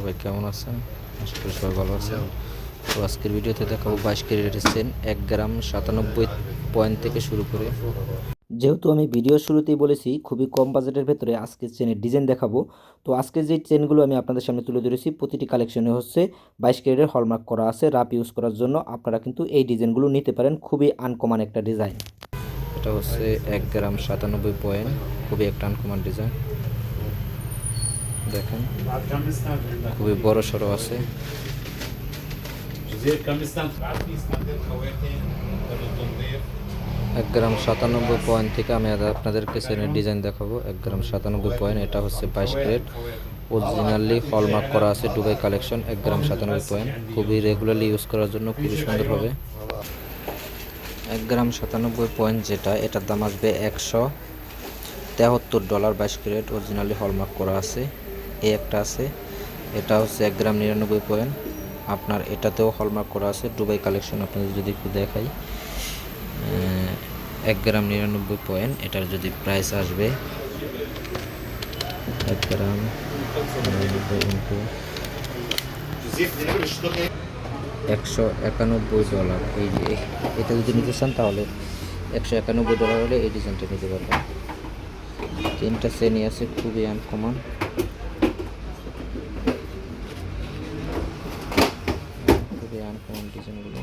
সবাই কেমন আছেন? আশা করি সবাই ভালো আছেন। তো আজকের ভিডিওতে দেখাবো বাইশ ক্যারেটের চেন এক গ্রাম সাতানব্বই পয়েন্ট থেকে শুরু করে। যেহেতু আমি ভিডিও শুরুতেই বলেছি খুবই কম বাজেটের ভেতরে আজকে চেনের ডিজাইন দেখাবো। তো আজকে যে চেনগুলো আমি আপনাদের সামনে তুলে ধরেছি প্রতিটি কালেকশনে হচ্ছে বাইশ ক্যারেটের হলমার্ক করা আছে রাপ ইউজ করার জন্য। আপনারা কিন্তু এই ডিজাইনগুলো নিতে পারেন খুবই আনকমন একটা ডিজাইন। এটা হচ্ছে এক গ্রাম সাতানব্বই পয়েন্ট খুবই একটা আনকমন ডিজাইন। দেখেন। খুবই বড় সড়ো আছে. এক গ্রাম সাতানব্বই পয়েন্ট থেকে আমি আপনাদেরকে চেনের ডিজাইন দেখাবো। এক গ্রাম সাতানব্বই পয়েন্ট এটা হচ্ছে বাইশ ক্যারেট। অরিজিনালি হলমার্ক করা আছে দুবাই কালেকশন এক গ্রাম সাতানব্বই পয়েন্ট। খুবই রেগুলারলি ইউজ করার জন্য খুবই সুন্দর হবে। এক গ্রাম সাতানব্বই পয়েন্ট যেটা এটার দাম আসবে একশো তেহাত্তর ডলার বাইশ ক্যারেট। অরিজিনালি হলমার্ক করা আছে। এই একটা আছে। এটা হচ্ছে এক গ্রাম নিরানব্বই পয়েন্ট। আপনার এটাতেও হলমার্ক করা আছে। দুবাই কালেকশন আপনাদের যদি একটু দেখাই। এক গ্রাম নিরানব্বই পয়েন্ট। এটার যদি প্রাইস আসবে, এক গ্রাম একশো একানব্বই ডলার এই যে এটা যদি নিতে চান তাহলে একশো একানব্বই ডলার হলে এই ডিজাইনটা নিতে পারবেন। তিনটা শ্রেণি আছে, খুবই আনকমন খুবই আনকমন ডিজাইনগুলো